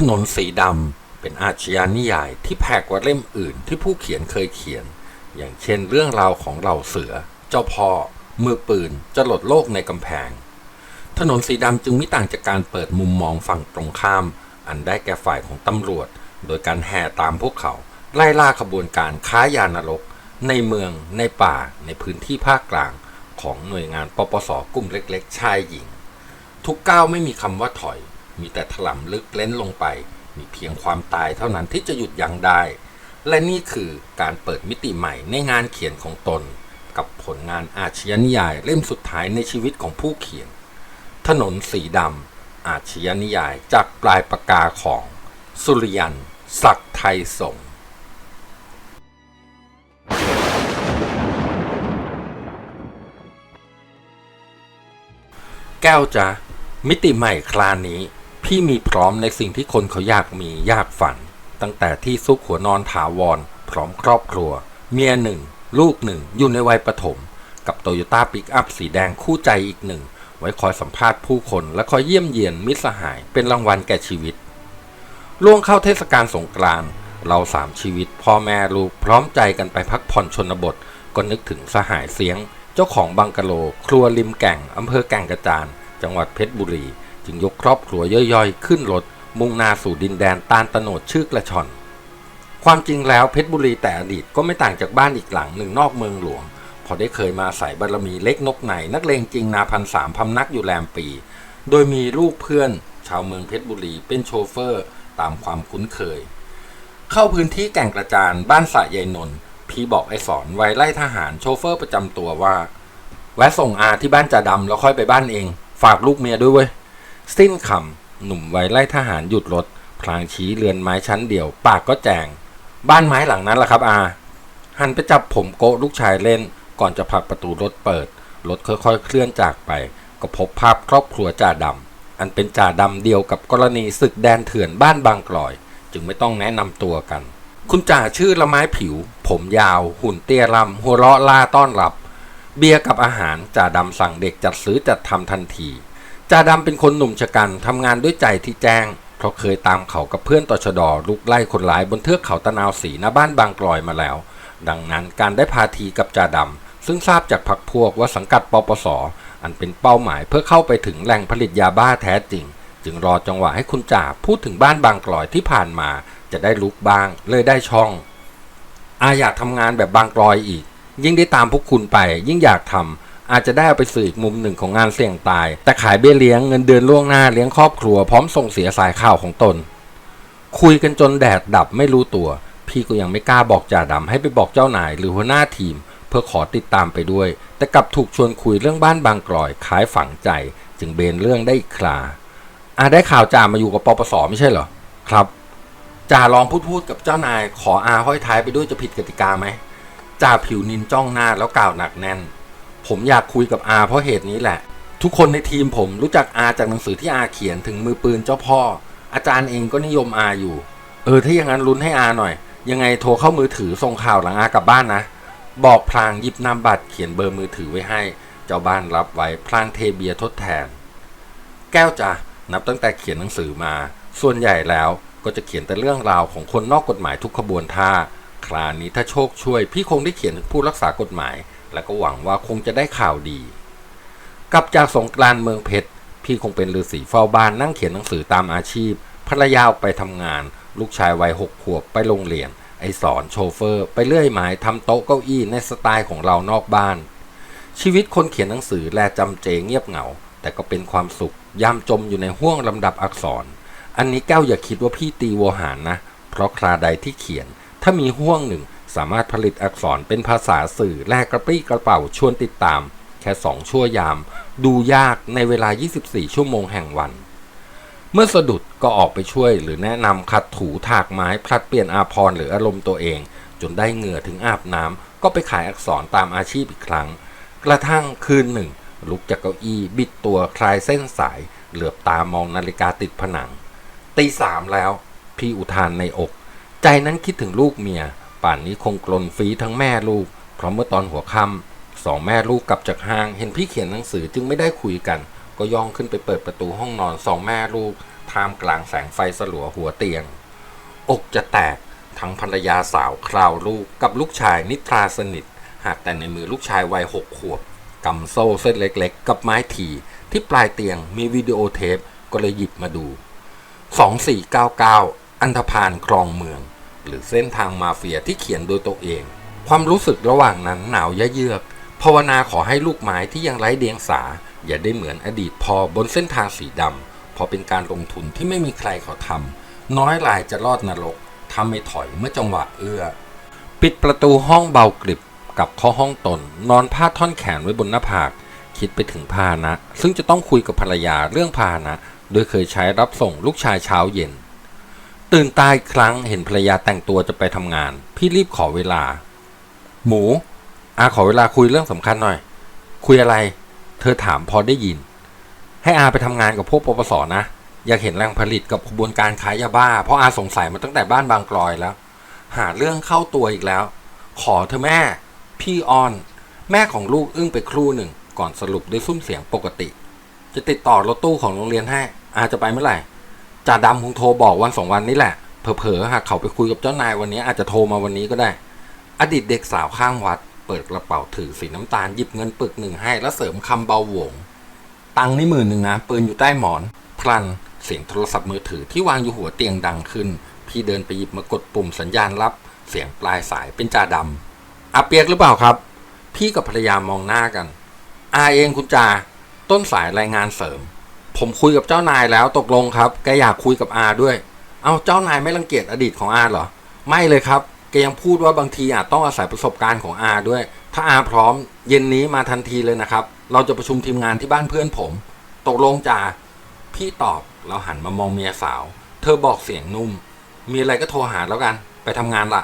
ถนนสีดำเป็นอาชญานิยายที่แพกกว่าเล่มอื่นที่ผู้เขียนเคยเขียน อย่างเช่นเรื่องราวของเหล่าเสือ เจ้าพ่อ มือปืนจะหลดโลกในกำแพง ถนนสีดำจึงไม่ต่างจากการเปิดมุมมองฝั่งตรงข้าม อันได้แก่ฝ่ายของตำรวจ โดยการแห่ตามพวกเขา ไล่ล่าขบวนการค้ายานรก ในเมือง ในป่า ในพื้นที่ภาคกลาง ของหน่วยงานปปสกลุ่มเล็ก ๆ ชายหญิง ทุกก้าวไม่มีคำว่าถอย มีแต่ถล่มลึกเล้นลงไป มีเพียงความตายเท่านั้นที่จะหยุดยั้งได้ และนี่คือการเปิดมิติใหม่ในงานเขียนของตน กับผลงานอาชญานิยายเล่มสุดท้ายในชีวิตของผู้เขียน ถนนสีดำอาชญานิยายจากปลายปากกาของ สุริยันศักดิ์ไทยสงแก้วจ้ะมิติใหม่คลานนี้ พี่มีพร้อมในสิ่งที่คนเขาอยากมีอยากฝัน ตั้งแต่ที่ซุกหัวนอนถาวร พร้อมครอบครัว เมียหนึ่ง ลูกหนึ่ง อยู่ในวัยประถม กับโตโยต้าปิกอัพสีแดงคู่ใจอีกหนึ่ง ไว้คอยสัมภาษณ์ผู้คน และคอยเยี่ยมเยียนมิตรสหายเป็นรางวัลแก่ชีวิต ล่วงเข้าเทศกาลสงกรานต์เราสามชีวิตพ่อแม่ลูกพร้อมใจกันไปพักผ่อนชนบท ก็นึกถึงสหายเสียง เจ้าของบังกะโล ครัวริมแก่งอำเภอแก่งกระจาน จังหวัดเพชรบุรี จึงยกครอบครัวย่อยๆ ขึ้นรถมุ่งหน้าสู่ดินแดนตาลตโนดชื่อกระชอน ความจริงแล้วเพชรบุรีแต่อดีตก็ไม่ต่างจากบ้านอีกหลังหนึ่งนอกเมืองหลวง พอได้เคยมาใส่บารมีเล็กนกไหน นักเลงจริงนาพันสามพำนักอยู่แรมปี โดยมีลูกเพื่อน ชาวเมืองเพชรบุรีเป็นโชเฟอร์ตามความคุ้นเคย เข้าพื้นที่แก่งกระจานบ้านสะยายนนท์พี่บอกไอ้สอนไว้ไล่ทหารโชเฟอร์ประจำตัวว่าแวะส่งอาที่บ้านจ่าดำแล้วค่อยไปบ้านเอง ฝากลูกเมียด้วยเว้ย สิ้นคำหนุ่มไวไล่ทหารหยุดรถ พลางชี้เรือนไม้ชั้นเดียว ปากก็แจง บ้านไม้หลังนั้นแหละครับอาหันไปจับผมโกะลูกชายเล่น ก่อนจะผลักประตูรถเปิด รถค่อยๆ เคลื่อนจากไป ก็พบภาพครอบครัวจ่าดำอันเป็นจ่าดำเดียวกับกรณีศึกแดนเถื่อนบ้านบางกลอย จึงไม่ต้องแนะนำตัวกัน คุณจ่าชื่อละไม้ผิว ผมยาว หุ่นเตี้ยลำหัวเราะล่าต้อนรับ เบียร์กับอาหารจ่าดำสั่งเด็กจัดซื้อจัดทำทันที จ่าดำเป็นคนหนุ่มชะกันทำงานด้วยใจที่แจ้ง เพราะเคยตามเขากับเพื่อนต่อชะดอลุกไล่คนร้ายบนเทือกเขาตะนาวสีหน้าบ้านบางกลอยมาแล้ว ดังนั้นการได้พาทีกับจ่าดำซึ่งทราบจากพักพวกว่าสังกัดปปสอันเป็นเป้าหมายเพื่อเข้าไปถึงแหล่งผลิตยาบ้าแท้จริง จึงรอจังหวะให้คุณจ่าพูดถึงบ้านบางกลอยที่ผ่านมา จะได้ลุกบ้างเลยได้ช่องอาอยากทำงานแบบบางกลอยอีก ยิ่งได้ตามพวกคุณไปยิ่งอยากทำ อาจจะได้เอาไปสื่ออีกมุมหนึ่งของงานเสี่ยงตาย แต่ขายเบี้ยเลี้ยงเงินเดือนล่วงหน้าเลี้ยงครอบครัวพร้อมส่งเสียสายข่าวของตน คุยกันจนแดดดับไม่รู้ตัว พี่ก็ยังไม่กล้าบอกจ่าดำให้ไปบอกเจ้านายหรือหัวหน้าทีม เพื่อขอติดตามไปด้วย แต่กลับถูกชวนคุยเรื่องบ้านบางกลอยขายฝังใจ จึงเบนเรื่องได้อีกคราอาได้ข่าวจ่ามาอยู่กับปปสไม่ใช่เหรอครับจ่าลองพูดพูดกับเจ้านาย ขออาห้อยท้ายไปด้วยจะผิดกติกาไหมจ่าผิวนินจ้องหน้าแล้วกล่าวหนักแน่น ผมอยากคุยกับอาเพราะเหตุนี้แหละ ทุกคนในทีมผมรู้จักอาจากหนังสือที่อาเขียนถึงมือปืนเจ้าพ่อ อาจารย์เองก็นิยมอาอยู่ เออถ้าอย่างนั้นลุ้นให้อาหน่อย ยังไงโทรเข้ามือถือส่งข่าวหลังอากลับบ้านนะ บอกพลางหยิบนามบัตรเขียนเบอร์มือถือไว้ให้ เจ้าบ้านรับไว้พลางเทเบียร์ทดแทน แก้วจ้ะนับตั้งแต่เขียนหนังสือมา ส่วนใหญ่แล้วก็จะเขียนแต่เรื่องราวของคนนอกกฎหมายทุกขบวนท่า คราวนี้ถ้าโชคช่วย พี่คงได้เขียนถึงผู้รักษากฎหมาย และก็หวังว่าคงจะได้ข่าวดี กลับจากสงกรานต์เมืองเพชร พี่คงเป็นฤาษีเฝ้าบ้านนั่งเขียนหนังสือตามอาชีพ ภรรยาออไปทำงาน ลูกชายวัยหกขวบไปโรงเรียน ไอสอนโชเฟอร์ ไปเลื่อยไม้ทำโต๊ะเก้าอี้ในสไตล์ของเรานอกบ้าน ชีวิตคนเขียนหนังสือแลจำเจเงียบเหงา แต่ก็เป็นความสุขยามจมอยู่ในห้วงลำดับอักษร อันนี้แก้วอย่าคิดว่าพี่ตีโวหารนะ เพราะคราใดที่เขียน ถ้ามีห้วงหนึ่ง สามารถผลิตอักษรเป็นภาษาสื่อแลกกระปรี้กระเป๋าชวนติดตาม แค่สองชั่วยาม ดูยากในเวลา 24 ชั่วโมงแห่งวัน เมื่อสะดุดก็ออกไปช่วยหรือแนะนำขัดถูถากไม้พลัดเปลี่ยนอาพรณ์หรืออารมณ์ตัวเอง จนได้เหงื่อถึงอาบน้ำก็ไปขายอักษรตามอาชีพอีกครั้ง กระทั่งคืนหนึ่ง ลุกจากเก้าอี้บิดตัวคลายเส้นสาย เหลือบตามองนาฬิกาติดผนังตีสามแล้วพี่อุทานในอก ใจนั้นคิดถึงลูกเมีย ป่านนี้คงกลนฟีทั้งแม่ลูก เพราะเมื่อตอนหัวค่ำสองแม่ลูกกลับจากห้าง เห็นพี่เขียนหนังสือจึงไม่ได้คุยกัน ก็ย่องขึ้นไปเปิดประตูห้องนอนสองแม่ลูกท่ามกลางแสงไฟสลัวหัวเตียง อกจะแตกทั้งภรรยาสาวคราวลูกกับลูกชายนิทราสนิท หากแต่ในมือลูกชายวัยหกขวบกำโซ่เส้นเล็กๆ กับไม้ถีที่ปลายเตียงมีวิดีโอเทปก็เลยหยิบมาดู 2499 อันธพาลครองเมือง หรือเส้นทางมาเฟียที่เขียนโดยตัวเอง ความรู้สึกระหว่างนั้นหนาวยะเยือกภาวนาขอให้ลูกไม้ที่ยังไร้เดียงสา อย่าได้เหมือนอดีตพอบนเส้นทางสีดำเพอเป็นการลงทุนที่ไม่มีใครขาทำน้อยรายจะรอดนรกทำไม่ถอยเมื่อจังหวะเอื้อ ปิดประตูห้องเบากริบกับเข้าห้องตน นอนพาท่อนแขนไว้บนหน้าผาก คิดไปถึงพานะ ซึ่งจะต้องคุยกับภรรยาเรื่องพานะ โดยเคยใช้รับส่งลูกชายเช้าเย็น ตื่นตายครั้งเห็นภรรยาแต่งตัวจะไปทำงาน พี่รีบขอเวลา หมูอาขอเวลาคุยเรื่องสำคัญหน่อย คุยอะไร เธอถามพอได้ยิน ให้อาไปทำงานกับพวกปปสนะ อยากเห็นแรงผลิตกับขบวนการขายยาบ้า เพราะอาสงสัยมาตั้งแต่บ้านบางกลอยแล้ว หาเรื่องเข้าตัวอีกแล้ว ขอเธอแม่ พี่ออน แม่ของลูกอึ้งไปครู่หนึ่ง ก่อนสรุปด้วยซุ้มเสียงปกติ จะติดต่อรถตู้ของโรงเรียนให้ อาจะไปเมื่อไหร่ จ่าดำคงโทรบอกวันสองวันนี้แหละ เผลอๆหากเขาไปคุยกับเจ้านายวันนี้อาจจะโทรมาวันนี้ก็ได้ อดีตเด็กสาวข้างวัด เปิดกระเป๋าถือสีน้ำตาลหยิบเงินปึกหนึ่งให้แล้วเสริมคำเบาหวง ตังนี่หมื่นหนึ่งนะปืนอยู่ใต้หมอน พลันเสียงโทรศัพท์มือถือที่วางอยู่หัวเตียงดังขึ้น พี่เดินไปหยิบมากดปุ่มสัญญาณรับ เสียงปลายสายเป็นจ่าดำอาเปียกหรือเปล่าครับ พี่กับภรรยามองหน้ากันอาเองคุณจ่าต้นสายรายงานเสริม ผมคุยกับเจ้านายแล้วตกลงครับแกอยากคุยกับอาด้วย เอาเจ้านายไม่รังเกียจอดีตของอาเหรอ ไม่เลยครับแกยังพูดว่าบางทีอาจต้องอาศัยประสบการณ์ของอาด้วย ถ้าอาพร้อม เย็นนี้มาทันทีเลยนะครับ เราจะประชุมทีมงานที่บ้านเพื่อนผม ตกลงจ่าพี่ตอบเราหันมามองเมียสาว เธอบอกเสียงนุ่ม มีอะไรก็โทรหาแล้วกัน ไปทำงานละ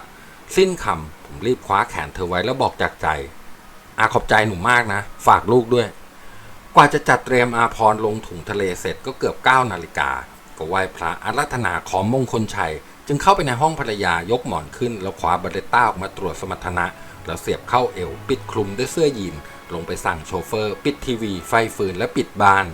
สิ้นคำผมรีบคว้าแขนเธอไว้แล้วบอกจากใจอาขอบใจหนูมากนะ ฝากลูกด้วย กว่าจะจัดเตรียมอาพรลงถุงทะเลเสร็จก็เกือบ9นาฬิกาก็ไหว้พระอารัธนาขอมงคลชัย จึงเข้าไปในห้องภรรยายกหมอนขึ้น แล้วคว้าบาเรตต้าออกมาตรวจสมรรถนะ แล้วเสียบเข้าเอว ปิดคลุมด้วยเสื้อยีน ลงไปสั่งโชเฟอร์ ปิดทีวี ไฟฟืนและปิดบ้าน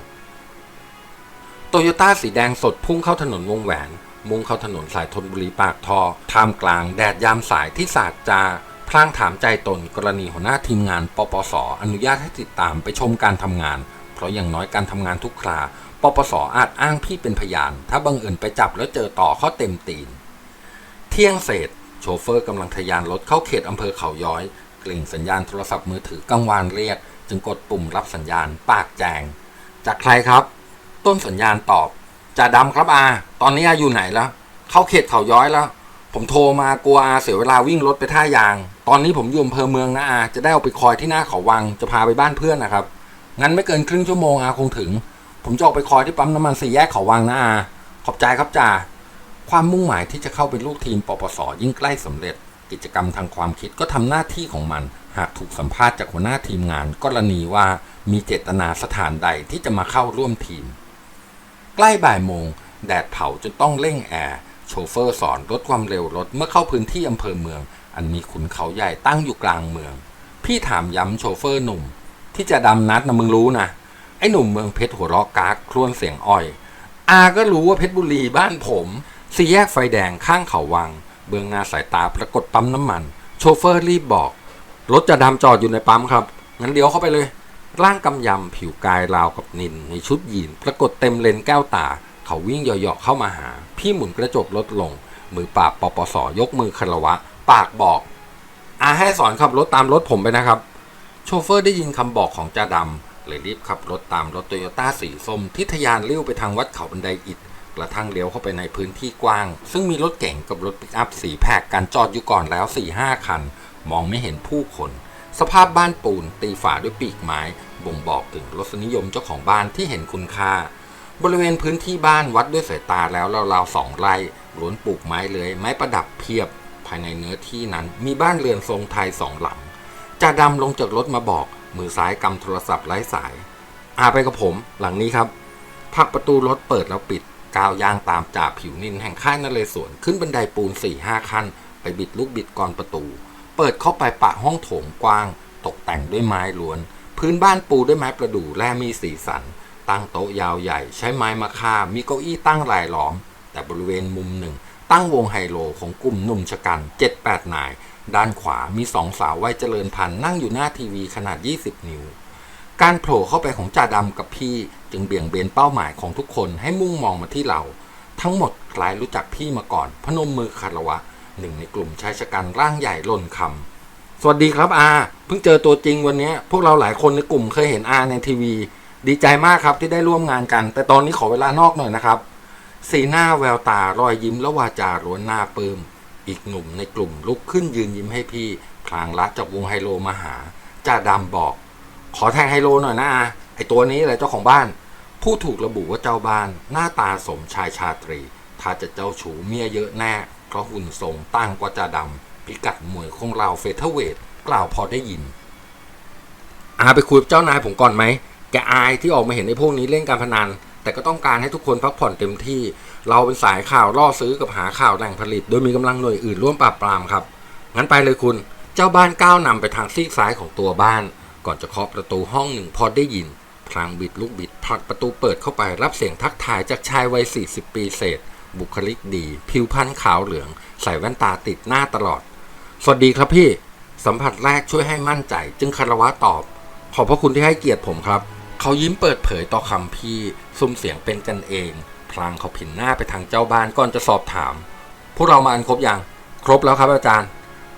โตโยต้าสีแดงสดพุ่งเข้าถนนวงแหวน มุ่งเข้าถนนสายธนบุรีปากท่อท่ามกลางแดดยามสายที่สาดจา พลางถามใจตนกรณีหัวหน้าทีมงานปปสอนุญาตให้ติดตามไปชมการทำงาน เพราะอย่างน้อยการทำงานทุกคราปปสอาจอ้างพี่เป็นพยาน ถ้าบังเอิญไปจับแล้วเจอต่อข้อเต็มตีน เที่ยงเศษ โชเฟอร์กำลังทะยานรถเข้าเขตอำเภอเขาย้อย กลิ่งสัญญาณโทรศัพท์มือถือกังวานเรียก จึงกดปุ่มรับสัญญาณปากแจง จากใครครับ ต้นสัญญาณตอบจ่าดำครับอา ตอนนี้อาอยู่ไหนแล้วเข้าเขตเขาย้อยแล้ว ผมโทรมากลัวอาเสียเวลาวิ่งรถไปท่ายาง ตอนนี้ผมอยู่อำเภอเมืองนะอาจะได้เอาไปคอยที่หน้าเขาวังจะพาไปบ้านเพื่อนนะครับ งั้นไม่เกินครึ่งชั่วโมงอาคงถึง ผมจะออกไปคอยที่ปั๊มน้ำมันสี่แยกเขาวังนะอาขอบใจครับจ่าความมุ่งหมายที่จะเข้าเป็นลูกทีมปปส ยิ่งใกล้สำเร็จ กิจกรรมทางความคิดก็ทำหน้าที่ของมัน หากถูกสัมภาษณ์จากหัวหน้าทีมงานกรณีว่ามีเจตนาสถานใดที่จะมาเข้าร่วมทีม ใกล้บ่ายโมง แดดเผาจนต้องเร่งแอร์โชเฟอร์สอนลดความเร็วรถเมื่อเข้าพื้นที่อำเภอเมือง อันมีขุนเขาใหญ่ตั้งอยู่กลางเมือง พี่ถามย้ำโชเฟอร์หนุ่ม ที่จะดำนัดนะมึงรู้นะไอ้หนุ่มเมืองเพชรหัวเราะกากครวญเสียงอ้อย อาก็รู้ว่าเพชรบุรีบ้านผมสี่แยกไฟแดงข้างเขาวัง เบื้องหน้าสายตาปรากฏปั๊มน้ำมัน โชเฟอร์รีบบอก รถจะดำจอดอยู่ในปั๊มครับ งั้นเดี๋ยวเข้าไปเลย ร่างกำยำผิวกายราวกับนิน ในชุดยีนปรากฏเต็มเลนแก้วตา เขาวิ่งเหยาะๆเข้ามาหา พี่หมุนกระจกลดลง มือปราบปปสยกมือคารวะ ปากบอกอาให้สอนขับรถตามรถผมไปนะครับ โชเฟอร์ได้ยินคำบอกของจ่าดำเลยรีบขับรถตามรถโตโยต้าสีส้มที่ทะยานเลี้ยวไปทางวัดเขาบันไดอิฐกระทั่งเลี้ยวเข้าไปในพื้นที่กว้าง ซึ่งมีรถเก๋งกับรถปิกอัพสีแพกกันจอดอยู่ก่อนแล้ว4ี่ห้าคัน มองไม่เห็นผู้คน สภาพบ้านปูนตีฝาด้วยปีกไม้ บ่งบอกถึงรสนิยมเจ้าของบ้านที่เห็นคุณค่า บริเวณพื้นที่บ้านวัดด้วยสายตาแล้วราวๆสองไร่ล้วนปลูกไม้เลยไม้ประดับเพียบ ภายในเนื้อที่นั้น มีบ้านเรือนทรงไทยสองหลังจ่าดำลงจากรถมาบอก มือซ้ายกำโทรศัพท์ไร้สาย อาไปกับผมหลังนี้ครับผักประตูรถเปิดแล้วปิดก้าวย่างตามจ่าผิวนินแห่งค่ายนเรศวรขึ้นบันไดปูนสี่ห้าขั้น ไปบิดลูกบิดกรอนประตู เปิดเข้าไปปะห้องโถงกว้าง ตกแต่งด้วยไม้ล้วน พื้นบ้านปูด้วยไม้ประดู่และมีสีสัน ตั้งโต๊ะยาวใหญ่ใช้ไม้มาค่ามีเก้าอี้ตั้งรายล้อม แต่บริเวณมุมหนึ่ง ตั้งวงไฮโลของกลุ่มหนุ่มชะกัน 7-8 นาย ด้านขวามีสองสาววัยเจริญพันธุ์นั่งอยู่หน้าทีวีขนาด 20 นิ้ว การโผล่เข้าไปของจ่าดำกับพี่จึงเบี่ยงเบนเป้าหมายของทุกคนให้มุ่งมองมาที่เรา ทั้งหมดคล้ายรู้จักพี่มาก่อน พนมมือคารวะ หนึ่งในกลุ่มชายชะกันร่างใหญ่ล่นคำสวัสดีครับอาเพิ่งเจอตัวจริงวันนี้ พวกเราหลายคนในกลุ่มเคยเห็นอาในทีวี ดีใจมากครับที่ได้ร่วมงานกัน แต่ตอนนี้ขอเวลานอกหน่อยนะครับ สีหน้าแววตารอยยิ้มและวาจาล้วนหน้าปลื้มอีกหนุ่มในกลุ่มลุกขึ้นยืนยิ้มให้พี่พลางลัดจากวงไฮโลมาหาจ่าดำบอก ขอแทงไฮโลหน่อยนะอาไอตัวนี้แหละเจ้าของบ้าน ผู้ถูกระบุว่าเจ้าบ้าน หน้าตาสมชายชาตรี ถ้าจะเจ้าชูเมียเยอะแน่เพราะหุ่นทรงตั้งกว่าจ่าดำพิกัดมวยของเราเฟเธอร์เวทกล่าวพอได้ยิน อาไปคุยกับเจ้านายผมก่อนไหมแกอายที่ออกมาเห็นไอ้พวกนี้เล่นการพนัน แต่ก็ต้องการให้ทุกคนพักผ่อนเต็มที่ เราเป็นสายข่าวล่อซื้อกับหาข่าวแหล่งผลิต โดยมีกำลังหน่วยอื่นร่วมปราบปรามครับ งั้นไปเลยคุณ เจ้าบ้านก้าวนำไปทางซีกซ้ายของตัวบ้าน ก่อนจะเคาะประตูห้องหนึ่งพอได้ยิน พลางบิดลูกบิดผลักประตูเปิดเข้าไปรับเสียงทักทายจากชายวัย 40 ปีเศษ บุคลิกดี ผิวพรรณขาวเหลือง ใส่แว่นตาติดหน้าตลอด สวัสดีครับพี่ สัมผัสแรกช่วยให้มั่นใจ จึงคารวะตอบ ขอบพระคุณที่ให้เกียรติผมครับ เขายิ้มเปิดเผยต่อคำพี่ซุ้มเสียงเป็นกันเอง พลางเขาผินหน้าไปทางเจ้าบ้านก่อนจะสอบถาม พวกเรามาอันครบยัง ครบแล้วครับอาจารย์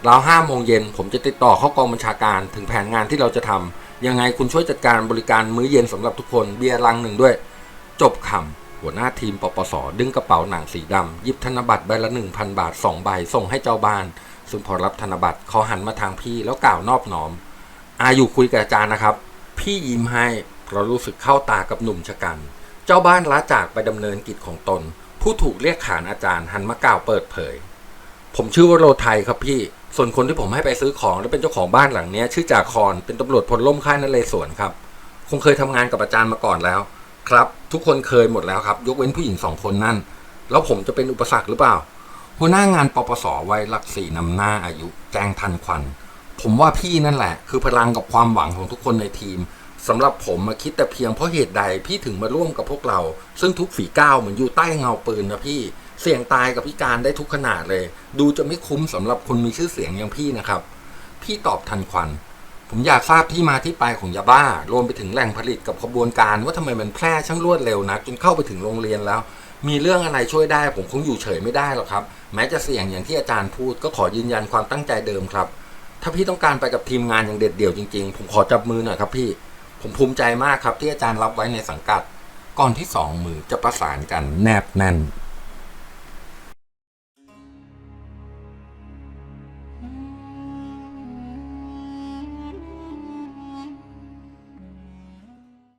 เราห้าโมงเย็นผมจะติดต่อเข้ากองบัญชาการถึงแผนงานที่เราจะทำยังไงคุณช่วยจัดการบริการมื้อเย็นสำหรับทุกคนเบียร์ลังหนึ่งด้วย จบคำหัวหน้าทีมปปส ดึงกระเป๋าหนังสีดำหยิบธนบัตรใบละหนึ่งพันบาทสองใบส่งให้เจ้าบ้าน ซึ่งพอรับธนบัตรเขาหันมาทางพี่แล้วกล่าวนอบน้อม อาอยู่คุยกับอาจารย์นะครับ พี่ยิ้มให้ เพราะรู้สึกเข้าตากับหนุ่มชะกัน เจ้าบ้านละจากไปดำเนินกิจของตน ผู้ถูกเรียกขานอาจารย์หันมากล่าวเปิดเผย ผมชื่อว่าโรไทยครับพี่ ส่วนคนที่ผมให้ไปซื้อของและเป็นเจ้าของบ้านหลังนี้ชื่อจ่าคอนเป็นตำรวจพลล่มค่ายนเรศวรครับ คงเคยทำงานกับอาจารย์มาก่อนแล้ว ครับ ทุกคนเคยหมดแล้วครับ ยกเว้นผู้หญิงสองคนนั่น แล้วผมจะเป็นอุปสรรคหรือเปล่า หัวหน้างานปปสวัยหลักสี่นำหน้าอายุ แจ้งทันควัน ผมว่าพี่นั่นแหละ คือพลังกับความหวังของทุกคนในทีม สำหรับผมมาคิดแต่เพียงเพราะเหตุใดพี่ถึงมาร่วมกับพวกเรา ซึ่งทุกฝีก้าวเหมือนอยู่ใต้เงาปืนนะพี่ เสี่ยงตายกับพิการได้ทุกขนาดเลย ดูจะไม่คุ้มสำหรับคนมีชื่อเสียงอย่างพี่นะครับ พี่ตอบทันควัน ผมอยากทราบที่มาที่ไปของยาบ้า รวมไปถึงแหล่งผลิตกับขบวนการว่าทำไมมันแพร่ช่างรวดเร็วนะจนเข้าไปถึงโรงเรียนแล้ว มีเรื่องอะไรช่วยได้ ผมคงอยู่เฉยไม่ได้หรอกครับ แม้จะเสี่ยงอย่างที่อาจารย์พูด ก็ขอยืนยันความตั้งใจเดิมครับ ถ้าพี่ต้องการไปกับทีมงานอย่างเด็ดเดี่ยวจริงๆ ผมขอจับมือหน่อยครับพี่ ผมภูมิใจมากครับที่อาจารย์รับไว้ในสังกัดก่อนที่สองมือจะประสานกันแนบแน่น